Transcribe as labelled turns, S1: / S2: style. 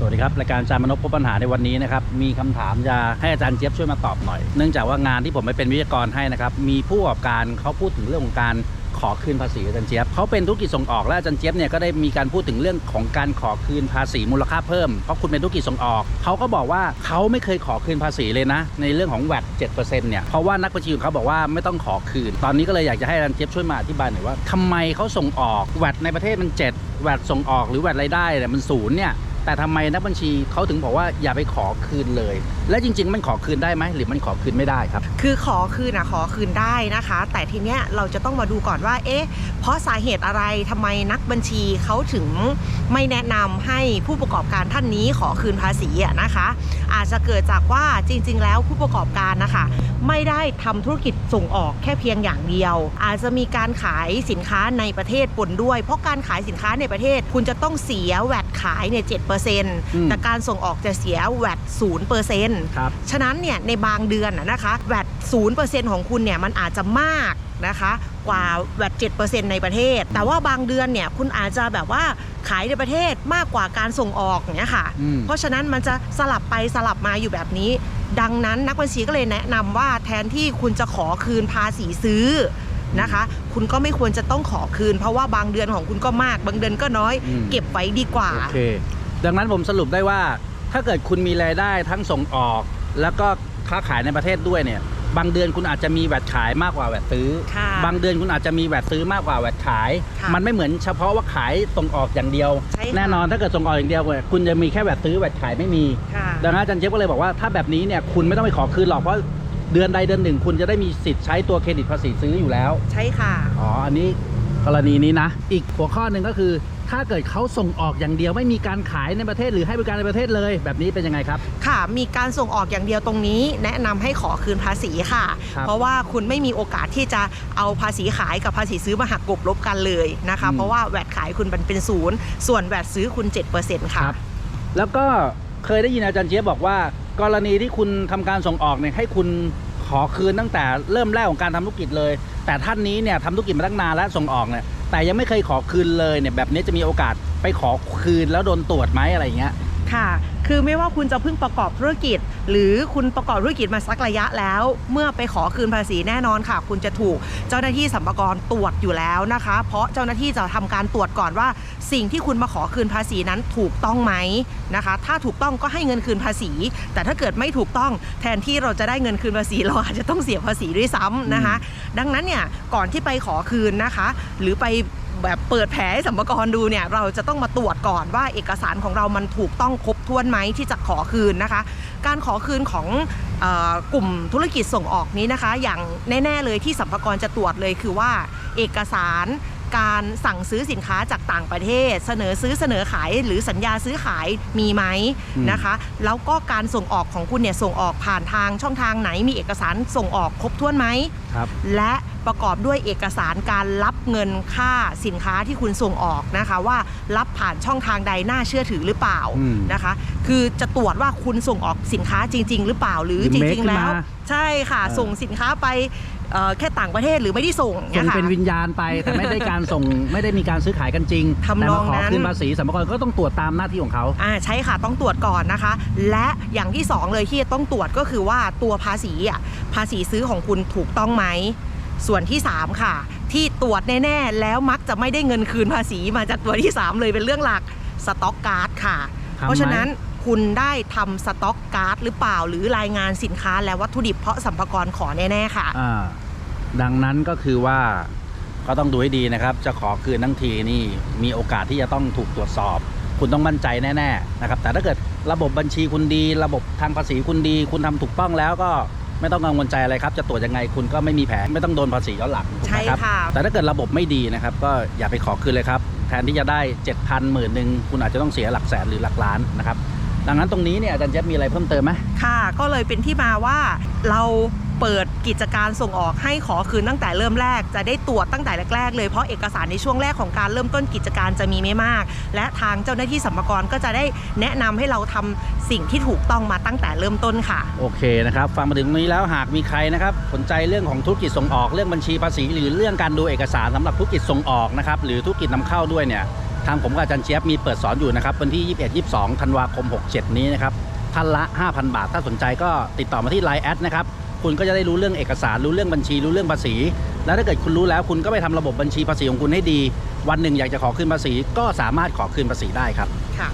S1: สวัสดีครับรายการอาจารย์มนพพบปัญหาในวันนี้นะครับมีคำถามจะให้อาจารย์เจี๊ยบช่วยมาตอบหน่อย เนื่องจากว่างานที่ผมไปเป็นวิทยากรให้นะครับมีผู้ประกอบการเขาพูดถึงเรื่องของการขอคืนภาษีอาจารย์เจี๊ยบเขาเป็นธุรกิจส่งออกและอาจารย์เจี๊ยบเนี่ยก็ได้มีการพูดถึงเรื่องของการขอคืนภาษีมูลค่าเพิ่มเพราะคุณเป็นธุรกิจส่งออกเขาก็บอกว่าเขาไม่เคยขอคืนภาษีเลยนะ ในเรื่องของแวด7%เนี่ยเพราะว่านักบัญชีของเขาบอกว่าไม่ต้องขอคืน ตอนนี้ก็เลยอยากจะให้อาจารย์เจี๊ยบช่วยมาอธิบายหน่อยว่าทำไมเขาส่งออกแวดในประเทศมัน 7แวดส่งออกหรือแวดรายได้เนี่ยมันศูนย์เนี่ย แต่ทำไมนักบัญชีเขาถึงบอกว่าอย่าไปขอคืนเลย และจริง ๆ มันขอคืนได้ไหมหรือมันขอคืนไม่ได้ครับ
S2: คือขอคืนนะขอคืนได้นะคะ แต่ทีเนี้ยเราจะต้องมาดูก่อนว่า เอ๊ะ เพราะสาเหตุอะไรทำไมนักบัญชีเขาถึงไม่แนะนำให้ผู้ประกอบการท่านนี้ขอคืนภาษีอะนะคะ อาจจะเกิดจากว่าจริง ๆ แล้วผู้ประกอบการนะคะไม่ได้ทำธุรกิจส่งออกแค่เพียงอย่างเดียว อาจจะมีการขายสินค้าในประเทศปนด้วย เพราะการขายสินค้าในประเทศ คุณจะต้องเสียแวดขายเนี่ยเจ็ดเปอร์แต่การส่งออกจะเสียแวดศูนย์เปอร์เซ็นต์
S1: ครับ
S2: ฉะนั้นเนี่ยในบางเดือนน่ะนะคะแวดศูนย์เปอร์เซ็นต์ของคุณเนี่ยมันอาจจะมากนะคะกว่าแวดเจ็ดเปอร์เซ็นต์ในประเทศ แต่ว่าบางเดือนเนี่ยคุณอาจจะแบบว่าขายในประเทศมากกว่าการส่งออกเนี่ยค่ะ
S1: อืม
S2: เพราะฉะนั้นมันจะสลับไปสลับมาอยู่แบบนี้ ดังนั้นนักบัญชีก็เลยแนะนำว่าแทนที่คุณจะขอคืนภาษีซื้อนะคะ คุณก็ไม่ควรจะต้องขอคืน เพราะว่าบางเดือนของคุณก็มาก บางเดือนก็น้อย
S1: อืม
S2: เก็บไว้ดีกว่า
S1: โอเค ดังนั้นผมสรุปได้ว่าถ้าเกิดคุณมีรายได้ทั้งส่งออก แล้วก็ค้าขายในประเทศด้วยเนี่ยบางเดือนคุณอาจจะมีแวดขายมากกว่าแวดซื้อ
S2: ค่ะ
S1: บางเดือนคุณอาจจะมีแวดซื้อมากกว่าแวดขาย
S2: ค่ะ
S1: มันไม่เหมือนเฉพาะว่าขายส่งออกอย่างเดียว
S2: ใช่ค่ะ
S1: แน่นอนถ้าเกิดส่งออกอย่างเดียวเนี่ยคุณจะมีแค่แวดซื้อแวดขายไม่มี
S2: ค่ะ
S1: ดังนั้นอาจารย์เจี๊ยบก็เลยบอกว่าถ้าแบบนี้เนี่ยคุณไม่ต้องไปขอคืนหรอกเพราะเดือนใดเดือนหนึ่ง คุณจะได้มีสิทธิ์ใช้ตัวเครดิตภาษีซื้ออยู่แล้ว
S2: ใช่ค่ะ
S1: อ๋อ อันนี้กรณีนี้นะ อีกหัวข้อหนึ่งก็คือ ถ้าเกิดเขาส่งออกอย่างเดียวไม่มีการขายในประเทศหรือให้บริการในประเทศเลย แบบนี้เป็นยังไงครับ
S2: ค่ะ มีการส่งออกอย่างเดียวตรงนี้ แนะนำให้ขอคืนภาษีค่ะ
S1: ครับ
S2: เพราะว่าคุณไม่มีโอกาสที่จะเอาภาษีขายกับภาษีซื้อมาหักกลบลบกันเลยนะคะ
S1: อืม
S2: เพราะว่าแวดขายคุณมันเป็นศูนย์ส่วนแวดซื้อคุณ 7%ค่ะ
S1: แล้วก็เคยได้ยินอาจารย์เจี๊ยบบอกว่า กรณีที่คุณทำการส่งออกเนี่ยให้คุณขอคืนตั้งแต่เริ่มแรกของการทำธุรกิจเลย แต่ท่านนี้เนี่ยทำธุรกิจมาตั้งนานแล้วส่งออกเนี่ย แต่ยังไม่เคยขอคืนเลยเนี่ยแบบนี้จะมีโอกาสไปขอคืนแล้วโดนตรวจไหมอะไรอย่างเงี้ย
S2: ค่ะ คือไม่ว่าคุณจะเพิ่งประกอบธุรกิจ หรือคุณประกอบธุรกิจมาสักระยะแล้ว เมื่อไปขอคืนภาษีแน่นอนค่ะ คุณจะถูกเจ้าหน้าที่สัมภากรตรวจอยู่แล้วนะคะ เพราะเจ้าหน้าที่จะทำการตรวจก่อนว่า สิ่งที่คุณมาขอคืนภาษีนั้นถูกต้องไหมนะคะ ถ้าถูกต้องก็ให้เงินคืนภาษี แต่ถ้าเกิดไม่ถูกต้องแทนที่เราจะได้เงินคืนภาษีเราอาจจะต้องเสียภาษีด้วยซ้ำนะคะ ดังนั้นเนี่ยก่อนที่ไปขอคืนนะคะ หรือไป แบบเปิดแผลให้สัมภากรดูเนี่ยเราจะต้องมาตรวจก่อนว่าเอกสารของเรามันถูกต้องครบถ้วนไหมที่จะขอคืนนะคะ การขอคืนของออกลุ่มธุรกิจส่งออกนี้นะคะ อย่างแน่ ๆ เลยที่สัมภารจะตรวจเลยคือว่าเอกสาร การสั่งซื้อสินค้าจากต่างประเทศ เสนอซื้อเสนอขายหรือสัญญาซื้อขายมีไหม
S1: อืม
S2: นะคะ แล้วก็การส่งออกของคุณเนี่ยส่งออกผ่านทางช่องทางไหนมีเอกสารส่งออกครบถ้วนไหม
S1: ครับ
S2: และประกอบด้วยเอกสารการรับเงินค่าสินค้าที่คุณส่งออกนะคะ ว่ารับผ่านช่องทางใดน่าเชื่อถือหรือเปล่า
S1: อืม
S2: นะคะ คือจะตรวจว่าคุณส่งออกสินค้าจริง ๆ หรือเปล่าหรือ
S1: หรือ
S2: จ
S1: make
S2: ริง ๆ แล้ว
S1: ขึ้นมา
S2: ใช่ค่ะ
S1: เออ
S2: ส่งสินค้าไปเอ่อแค่ต่างประเทศหรือไม่ได้ส่ง
S1: ส่ง
S2: ยค่ะ
S1: เป็นวิญญาณไปแต่ไม่ได้การส่งไม่ได้มีการซื้อขายกันจริง
S2: ทำ
S1: แต่
S2: น
S1: มา
S2: อง
S1: ขอ
S2: นั้น
S1: คืนภาษีสัมภาระก็ต้องตรวจตามหน้าที่ของเขา
S2: อ่าใช่ค่ะต้องตรวจก่อนนะคะ และอย่างที่สองเลยที่จะต้องตรวจก็คือว่าตัวภาษีอะภาษีซื้อของคุณถูกต้องไหมส่วนที่ 3 ค่ะ ที่ตรวจแน่ๆแล้วมักจะไม่ได้เงินคืนภาษีมาจากตัวที่ 3 เลยเป็นเรื่องหลักสต็อกการ์ดค่ะ
S1: ทำไหม
S2: เพราะฉะนั้น คุณได้ทำสต็อกการ์ดหรือเปล่าหรือรายงานสินค้าและวัตถุดิบเพราะสัมภากระขอแน่ๆค่ะ
S1: อ่าดังนั้นก็คือว่าก็ต้องดูให้ดีนะครับ จะขอคืนทั้งทีนี่มีโอกาสที่จะต้องถูกตรวจสอบ คุณต้องมั่นใจแน่ๆนะครับ แต่ถ้าเกิดระบบบัญชีคุณดี ระบบทางภาษีคุณดี คุณทำถูกต้องแล้วก็ไม่ต้องกังวลใจอะไรครับ จะตรวจยังไงคุณก็ไม่มีแผลไม่ต้องโดนภาษีย้อนหลังถูก
S2: ใช่
S1: ไหมครับ
S2: ค่ะ
S1: แต่ถ้าเกิดระบบไม่ดีนะครับ ก็อย่าไปขอคืนเลยครับ แทนที่จะได้ 7 0 0 0หมื่นหนึ่งคุณอาจจะต้องเสียหลักแสนหรือหลักล้านนะครับ ดังนั้นตรงนี้เนี่ยอาจารย์เจฟมีอะไรเพิ่มเติมไหม
S2: ค่ะ ก็เลยเป็นที่มาว่าเราเปิดกิจการส่งออกให้ขอคืนตั้งแต่เริ่มแรกจะได้ตรวจตั้งแต่แรกๆเลยเพราะเอกสารในช่วงแรกของการเริ่มต้นกิจการจะมีไม่มาก และทางเจ้าหน้าที่สัมภากรก็จะได้แนะนำให้เราทำสิ่งที่ถูกต้องมาตั้งแต่เริ่มต้นค่ะ
S1: โอเคนะครับฟังมาถึงตรงนี้แล้วหากมีใครนะครับสนใจเรื่องของธุรกิจส่งออกเรื่องบัญชีภาษี หรือเรื่องการดูเอกสารสำหรับธุรกิจส่งออกนะครับหรือธุรกิจนำเข้าด้วยเนี่ย ทางผมกับอาจารย์เชียบมีเปิดสอนอยู่นะครับวันที่ 21 22 ธันวาคม 67 นี้นะครับท่านละ 5,000 บาท ถ้าสนใจก็ติดต่อมาที่ Line แอดนะครับคุณก็จะได้รู้เรื่องเอกสารรู้เรื่องบัญชีรู้เรื่องภาษี แล้วถ้าเกิดคุณรู้แล้วคุณก็ไปทำระบบบัญชีภาษีของคุณให้ดี วันหนึ่งอยากจะขอคืนภาษีก็สามารถขอคืนภาษีได้ครับ
S2: ค่ะ